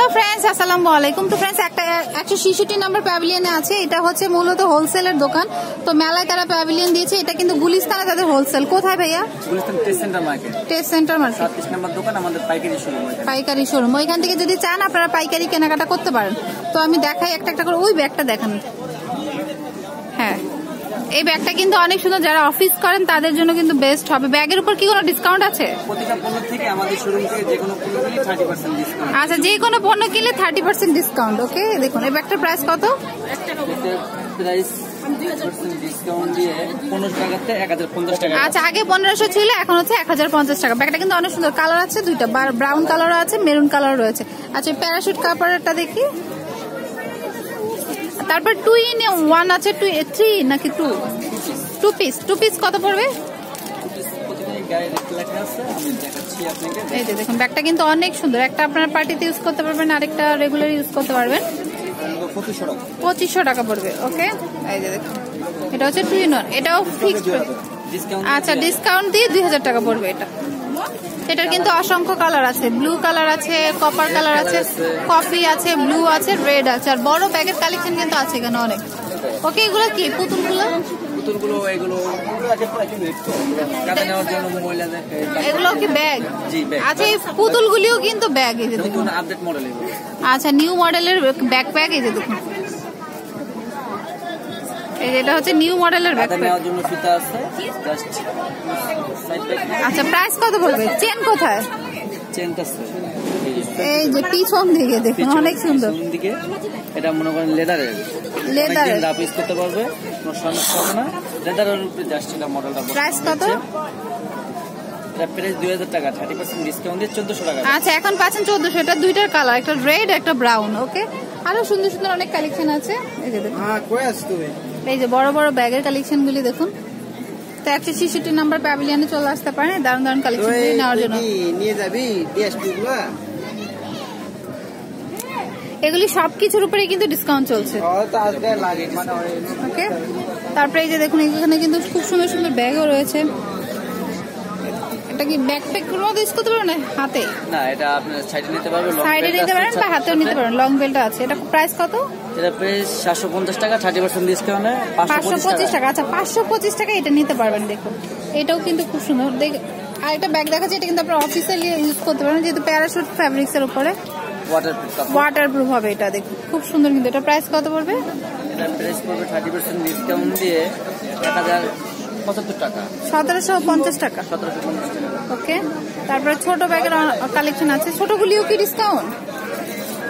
Hello friends আসসালামু আলাইকুম তো ফ্রেন্ডস একটা একশো ছিষট্টি নম্বর প্যাভিলিয়নে আছে। এটা হচ্ছে মূলত হোলসেলের দোকান। তো মেলায় তারা প্যাভিলিয়ন দিয়েছে। এটা কিন্তু গুলিস্তানে তাদের হোলসেল কোথায় ভাইয়া? টেস্ট সেন্টার মার্কেট পাইকারি শুরু পাইকারি শোরুম ওইখান থেকে যদি চান আপনারা পাইকারি কেনাকাটা করতে পারেন। তো আমি দেখাই একটা একটা করে। ওই ব্যাগটা দেখান। এই ব্যাগটা কিন্তু অনেক সুন্দর। যারা অফিস করেন তাদের জন্য কিন্তু বেস্ট হবে। ব্যাগের উপর কি কোনো ডিসকাউন্ট আছে? আচ্ছা যে কোনো পণ্য কিনলে থার্টি পার্সেন্ট ডিসকাউন্ট ওকে দেখুন এই ব্যাগটার প্রাইস কত? আচ্ছা আগে পনেরোশো ছিল এখন হচ্ছে এক হাজার পঞ্চাশ টাকা। ব্যাগটা কিন্তু অনেক সুন্দর। কালার আছে দুইটা। ব্রাউন কালারও আছে মেরুন কালার রয়েছে। আচ্ছা প্যারাশুট কাপড়েরটা দেখি। তারপর টু ইন ওয়ান আছে টু থ্রি নাকি two two piece two piece কত পড়বে? এই যে দেখুন ব্যাগটা কিন্তু অনেক সুন্দর। একটা আপনারা পার্টিতে ইউজ করতে পারবেন আরেকটা রেগুলার ইউজ করতে পারবেন। পঁচিশশো টাকা পড়বে ওকে এই যে দেখুন এটা হচ্ছে টু ইন ওয়ান এটাও ফিক্সড আচ্ছা ডিসকাউন্ট দিয়ে দুই হাজার টাকা পড়বে এটা। এটার কিন্তু অসংখ্য কালার আছে। ব্লু কালার আছে কপার কালার আছে কফি আছে ব্লু আছে রেড আছে। আর বড় ব্যাগের কালেকশন কিন্তু আছে এখানে অনেক। ওকে এগুলো কি? পুতুলগুলো? পুতুলগুলো এগুলো কি ব্যাগ আচ্ছা এই পুতুলগুলিও কিন্তু ব্যাগ এই যে দেখুন। আপডেট মডেল আচ্ছা নিউ মডেলের এই যে দেখুন। এই এটা হচ্ছে নিউ মডেলের কাঁদা নেওয়ার জন্য আছে। ব্যাগ আচ্ছা প্রাইস কত বলবে চেন কোথায়? চেন আছে। এই যে পিছন দিকে দেখুন অনেক সুন্দর। দিকে। এটা মনে করেন লেদারের লেদারের রাফ ইউজ করতে পারবে কোনো সমস্যা হবে না। লেদারের উপরে জাস্ট এটা মডেলটা প্রাইস কত? এটা প্রাইস দুই হাজার টাকা থার্টি পার্সেন্ট ডিসকাউন্ট দিয়ে চোদ্দশো টাকা। আচ্ছা এখন পাচ্ছেন চোদ্দশো। এটা দুইটার কালার একটা রেড একটা ব্রাউন ওকে আরও সুন্দর সুন্দর অনেক কালেকশন আছে। এই যে দেখুন। হ্যাঁ কই আস তুমি? এই যে বড় বড় ব্যাগের কালেকশন গুলি দেখুন। তো একশো ছিষট্টি নাম্বার প্যাভিলিয়নে চলে আসতে পারেন দারুণ দারুণ কালেকশন নেওয়ার জন্য। নিয়ে যাবি ডিএসপি গুলো? এগুলি সবকিছুর উপরে কিন্তু ডিসকাউন্ট চলছে। লাগে মানে ওকে তারপরে এই যে দেখুন এখানে কিন্তু খুব সুন্দর সুন্দর ব্যাগও রয়েছে। এটা কি ব্যাকপ্যাক এর মধ্যে ইউজ করতে পারবেন হাতে? না এটা আপনার সাইডে নিতে পারবে long সাইডে নিতে পারেন বা হাতেও নিতে পারেন লং বেলটা আছে। এটা প্রাইস কত? এটা প্রাইস সাতশো পঞ্চাশ টাকা থার্টি পার্সেন্ট ডিসকাউন্টে পাঁচশো পাঁচশো পঁচিশ পঁচিশ টাকা। টাকা আচ্ছা পাঁচশো পঁচিশ টাকা এটা নিতে পারবেন দেখুন। এটাও কিন্তু খুব সুন্দর। দেখ আর একটা ব্যাগ দেখাচ্ছে এটা কিন্তু আপনার অফিসিয়ালি ইউজ করতে পারেন যেহেতু প্যারাশুট ফ্যাব্রিক্স এর উপরে। ওয়াটার ওয়াটার হবে এটা দেখুন। খুব সুন্দর কিন্তু। এটা প্রাইস কত পড়বে? এটা প্রাইস পড়বে থার্টি পার্সেন্ট ডিসকাউন্ট দিয়ে এক হাজার পঁচাত্তর টাকা। সতেরোশো পঞ্চাশ টাকা। সতেরোশো পঞ্চাশ ওকে। তারপরে ছোট ব্যাগের কালেকশন আছে। ছোটগুলিও কি ডিসকাউন্ট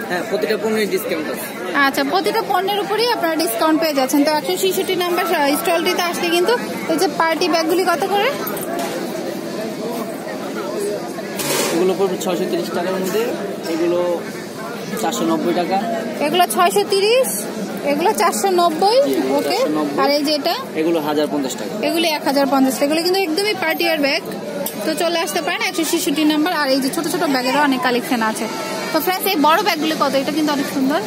হ্যাঁ প্রতিটা পণ্যের ডিসকাউন্ট আছে। আচ্ছা প্রতিটা পণ্যের উপরেই আপনারা ডিসকাউন্ট পেয়ে যাচ্ছেন। তো একশো ছিষট্টি নাম্বার স্টলটিতে আসলে কিন্তু এই যে পার্টি ব্যাগগুলি কত করে? এগুলো পড়বে ছয়শো তিরিশ টাকার মধ্যে। এগুলো চারশো নব্বই টাকা। এগুলো ছয়শো তিরিশ? এগুলো চারশো নব্বই ওকে? আর এই যে এটা? এগুলো হাজার পঞ্চাশ টাকা। এগুলি এক হাজার পঞ্চাশ টাকা। এগুলো কিন্তু একদমই পার্টি আর ব্যাগ। তো চলে আসতে পারেন একশো ছিষট্টি নাম্বার। আর এই যে ছোট ছোট ব্যাগেরও অনেক কালেকশন আছে। তো ফ্রেন্ডস এই বড় ব্যাগগুলি কত? এটা কিন্তু অনেক সুন্দর।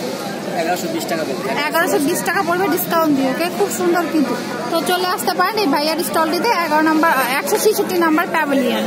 এগারোশো বিশ টাকা পড়বে। এগারোশো বিশ টাকা পড়বে ডিসকাউন্ট দিয়ে ওকে? খুব সুন্দর কিন্তু। তো চলে আসতে পারেন এই ভাইয়ার স্টলটিতে এগারো নাম্বার একশো ছিষট্টি নাম্বার প্যাভিলিয়ন